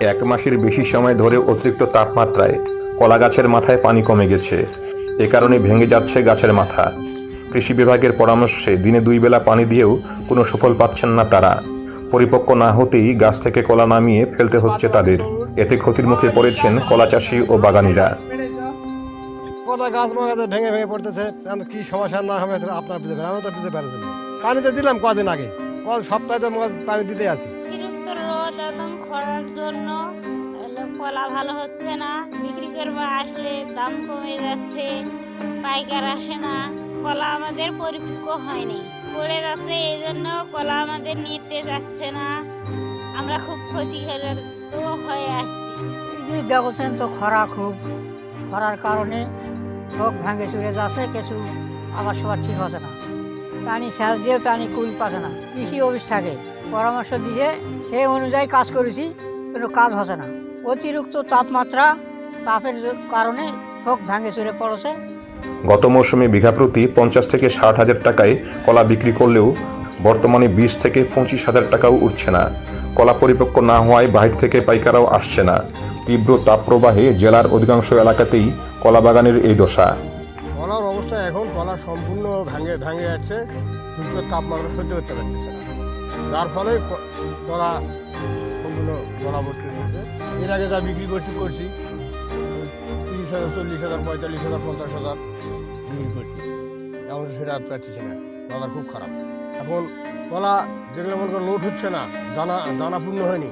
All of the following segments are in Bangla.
এক মাসের বেশি সময় ধরে অতিরিক্ত তাপমাত্রায় কলা গাছের মাথায় পানি কমে গেছে। এ কারণে ভেঙে যাচ্ছে গাছের মাথা। কৃষি বিভাগের পরামর্শে দিনে দুই বেলা পানি দিয়েও কোনো সুফল পাচ্ছেন না তারা। পরিপক্ক না হতেই গাছ থেকে কলা নামিয়ে ফেলতে হচ্ছে তাদের। এতে ক্ষতির মুখে পড়েছেন কলা চাষি ও বাগানিরা। কটা গাছ মাগাতে ভেঙে ভেঙে পড়তেছে। কি সমস্যা না আপনার বুঝতে পারেন তো বুঝতে পারছি পানিতে দিলাম কদিন আগে। কল সপ্তাহে তো পানি দিতে আছি। রোদ এবং খরার জন্য কলা ভালো হচ্ছে না। বিক্রি করব আসলে দাম কমে যাচ্ছে, পাইকার আসে না। কলা আমাদের পরিপক্ক হয়নি পড়ে যাচ্ছে এই জন্য কলা আমাদের নিতে যাচ্ছে না। আমরা খুব ক্ষতিগ্রস্ত হয়ে আসছি। দেখছেন তো খরা খুব। খরার কারণে হোক ভাঙে চুরে যাচ্ছে, কিছু আবার সবার ঠিক হচ্ছে না। পানি সেচ দিয়ে পানি কুল পাচ্ছে না। কৃষি অফিস থাকে। পরামর্শ দিয়ে সেই অনুযায়ী কাজ করেছি কিন্তু কাজ হচ্ছে না। অতিরিক্ত তাপমাত্রা তাপের কারণে হোক ভাঙে চুরে পড়েছে। গত মৌসুমে বিঘা প্রতি পঞ্চাশ থেকে ষাট হাজার টাকায় কলা বিক্রি করলেও বর্তমানে বিশ থেকে পঁচিশ হাজার টাকাও উঠছে না। কলা পরিপক্ক না হওয়ায় বাহির থেকে পাইকারাও আসছে না। তীব্র তাপপ্রবাহে জেলার অধিকাংশ এলাকাতেই কলা বাগানের এই দশা। কলার অবস্থা এখন কলা সম্পূর্ণ ভাঙে ভাঙে যাচ্ছে। সূর্যের তাপমাত্রা সহ্য করতে পারতেছে না। যার ফলে কলা ওগুলো গলা ভর্তি এসেছে এর আগে যা বিক্রি করছি করছি। তিরিশ হাজার, চল্লিশ হাজার, পঁয়তাল্লিশ হাজার, পঞ্চাশ হাজার বিক্রি করছি। এখন সেটা পাচ্ছি না। বাজার খুব খারাপ। এখন কলা যেগুলো মনে লোড হচ্ছে না, দানা দানা পূর্ণ হয়নি,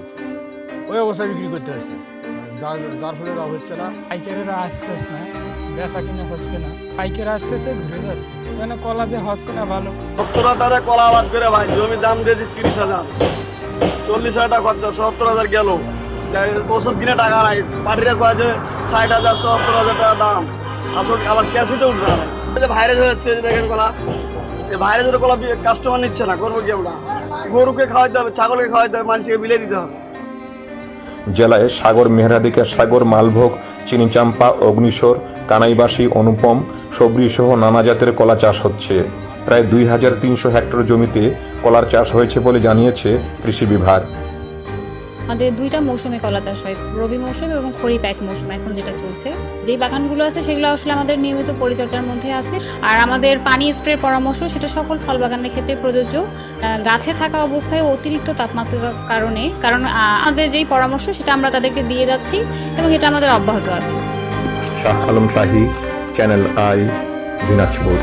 ওই অবস্থায় বিক্রি করতে হচ্ছে। যার যার ফলে লাভ হচ্ছে না। পাইকারেরা আসতেছে না বেচা কিনে হচ্ছে না। পাইকার আসতেছে ঘুরে যাচ্ছে। মানে কলা যে হচ্ছে না ভালো। সত্তর হাজারে কলা আবাদ করে ভাই জমির দাম দিয়েছি তিরিশ হাজার। চল্লিশ হাজার টাকা খরচা সত্তর হাজার গেল। ওষুধ কিনে টাকা নাই। পার্টিরা কয় যে ষাট হাজার সত্তর হাজার টাকা দাম। আসলে আবার ক্যাশে তো উঠবে না ভাইরাস যে দেখেন কলা। এই ভাইরাসের কলা কাস্টমার নিচ্ছে না করব কি আমরা গরুকে খাওয়াইতে হবে ছাগলকে খাওয়াইতে হবে মানুষকে বিলে দিতে হবে। জেলায় সাগর মেহরাদিকা সাগর, মালভোগ, চিনিচাম্পা, অগ্নিশোর, কানাইবাসী, অনুপম সবরি সহ নানা জাতের কলা চাষ হচ্ছে। প্রায় দুই হাজার তিনশো হেক্টর জমিতে কলার চাষ হয়েছে বলে জানিয়েছে কৃষি বিভাগ। আমাদের দুইটা মৌসুমে কলা চাষ হয়, রবি মৌসুম এবং খরিফ এক মৌসুম এখন যেটা চলছে। যেই বাগানগুলো আছে সেগুলো আসলে আমাদের নিয়মিত পরিচর্যার মধ্যে আছে। আর আমাদের পানি স্প্রের পরামর্শ, সেটা সকল ফল বাগানের ক্ষেত্রে প্রযোজ্য। গাছে থাকা অবস্থায় অতিরিক্ত তাপমাত্রার কারণে, কারণ আমাদের যেই পরামর্শ, সেটা আমরা তাদেরকে দিয়ে যাচ্ছি এবং এটা আমাদের অব্যাহত আছে। Shah Alam Shahi, Channel I, Dinajpur.